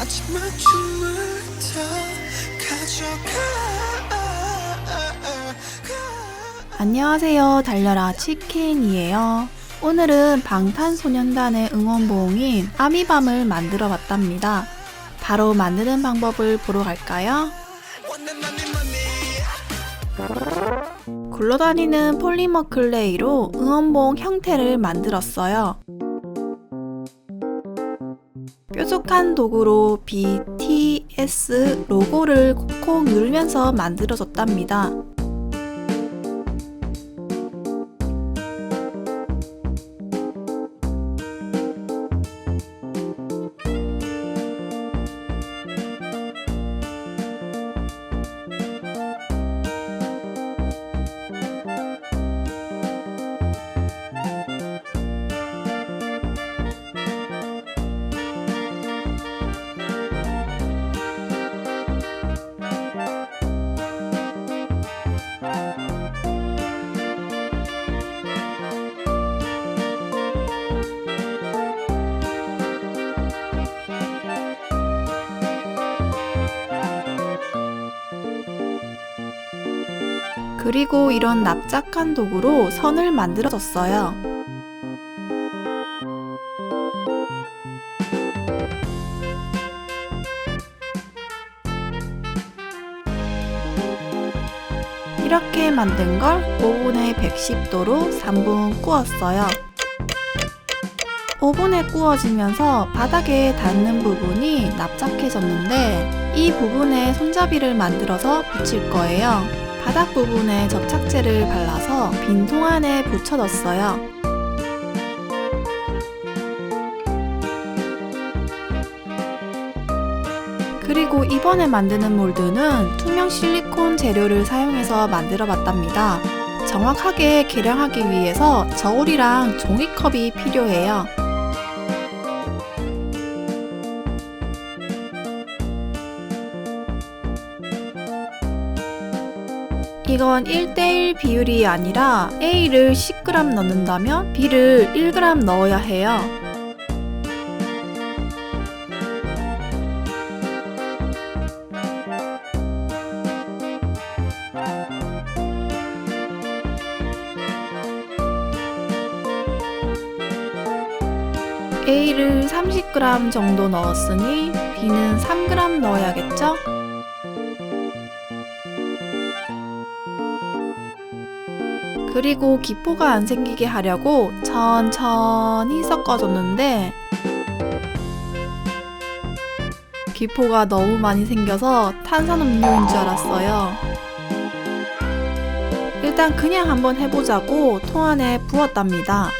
마지막 춤을 다 가져가 안녕하세요. 달려라 치킨이에요. 오늘은 방탄소년단의 응원봉인 아미밤을 만들어 봤답니다. 바로 만드는 방법을 보러 갈까요? 굴러다니는 폴리머 클레이로 응원봉 형태를 만들었어요. 뾰족한 도구로 BTS 로고를 콕콕 누르면서 만들어졌답니다. 그리고 이런 납작한 도구로 선을 만들어줬어요. 이렇게 만든 걸 오븐에 110도로 3분 구웠어요. 오븐에 구워지면서 바닥에 닿는 부분이 납작해졌는데 이 부분에 손잡이를 만들어서 붙일 거예요. 바닥 부분에 접착제를 발라서 빈 통 안에 붙여뒀어요. 그리고 이번에 만드는 몰드는 투명 실리콘 재료를 사용해서 만들어 봤답니다. 정확하게 계량하기 위해서 저울이랑 종이컵이 필요해요. 이건 1대1 비율이 아니라 A를 10g 넣는다면 B를 1g 넣어야 해요. A를 30g 정도 넣었으니 B는 3g 넣어야겠죠? 그리고 기포가 안 생기게 하려고 천천히 섞어줬는데 기포가 너무 많이 생겨서 탄산음료인 줄 알았어요. 일단 그냥 한번 해보자고 통 안에 부었답니다.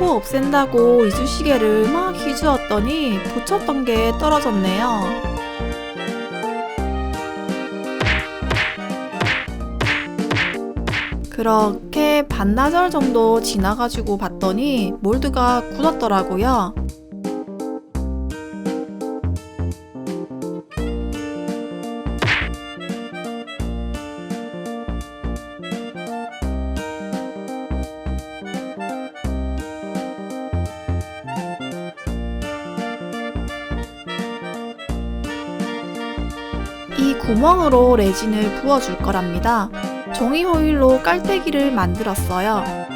기포 없앤다고 이쑤시개를 막 휘저었더니 붙였던 게 떨어졌네요. 그렇게 반나절 정도 지나가지고 봤더니 몰드가 굳었더라고요. 구멍으로 레진을 부어줄 거랍니다. 종이 호일로 깔때기를 만들었어요.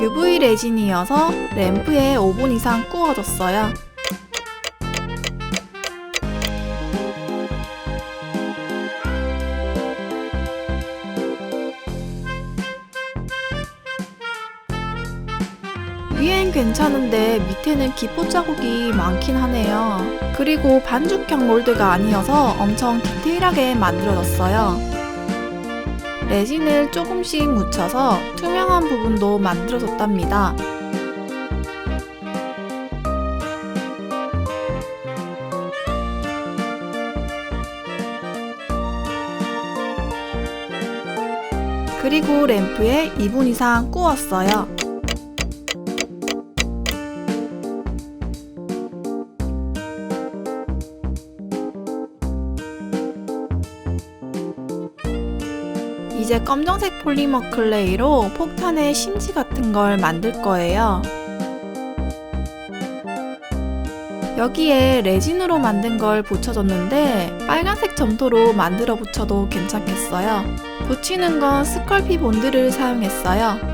UV 레진이어서 램프에 5분 이상 구워졌어요. 위엔 괜찮은데 밑에는 기포 자국이 많긴 하네요. 그리고 반죽형 몰드가 아니어서 엄청 디테일하게 만들어졌어요. 레진을 조금씩 묻혀서 투명한 부분도 만들어줬답니다. 그리고 램프에 2분 이상 구웠어요. 이제 검정색 폴리머 클레이로 폭탄의 심지 같은 걸 만들 거예요. 여기에 레진으로 만든 걸 붙여줬는데 빨간색 점토로 만들어 붙여도 괜찮겠어요. 붙이는 건 스컬피 본드를 사용했어요.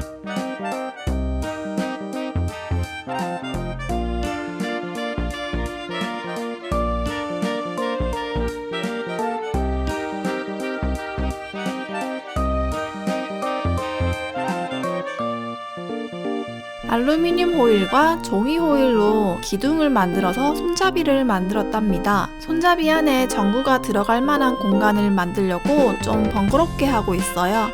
알루미늄 호일과 종이 호일로 기둥을 만들어서 손잡이를 만들었답니다. 손잡이 안에 전구가 들어갈 만한 공간을 만들려고 좀 번거롭게 하고 있어요.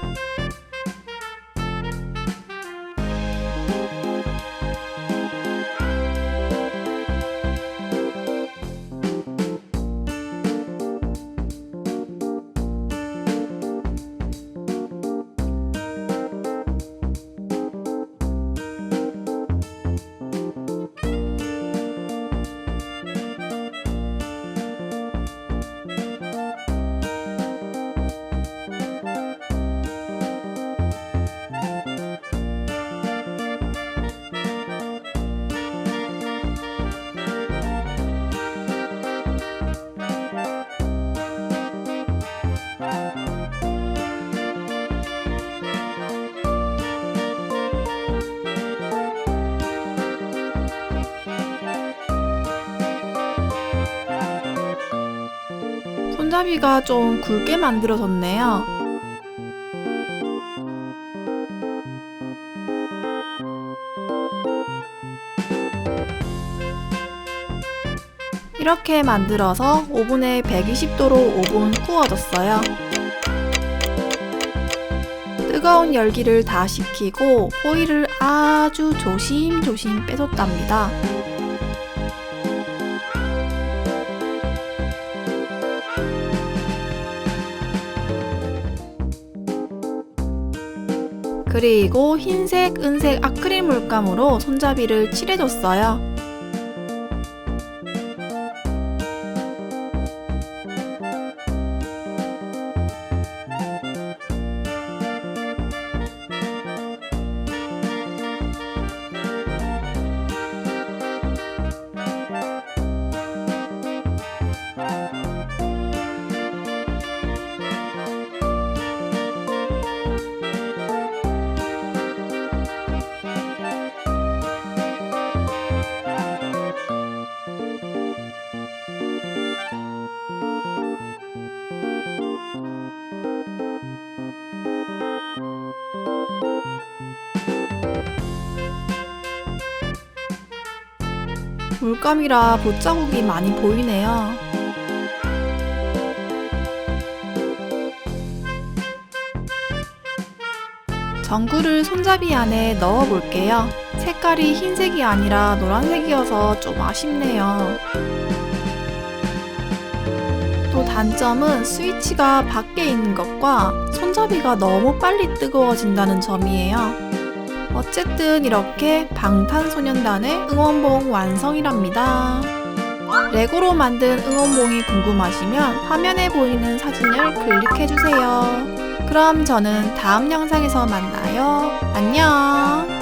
손잡이가 좀 굵게 만들어졌네요. 이렇게 만들어서 오븐에 120도로 5분 구워줬어요. 뜨거운 열기를 다 식히고 호일을 아주 조심조심 빼줬답니다. 그리고 흰색, 은색 아크릴 물감으로 손잡이를 칠해줬어요. 물감이라 봇자국이 많이 보이네요. 전구를 손잡이 안에 넣어 볼게요. 색깔이 흰색이 아니라 노란색이어서 좀 아쉽네요. 또 단점은 스위치가 밖에 있는 것과 손잡이가 너무 빨리 뜨거워진다는 점이에요. 어쨌든 이렇게 방탄소년단의 응원봉 완성이랍니다. 레고로 만든 응원봉이 궁금하시면 화면에 보이는 사진을 클릭해주세요. 그럼 저는 다음 영상에서 만나요. 안녕!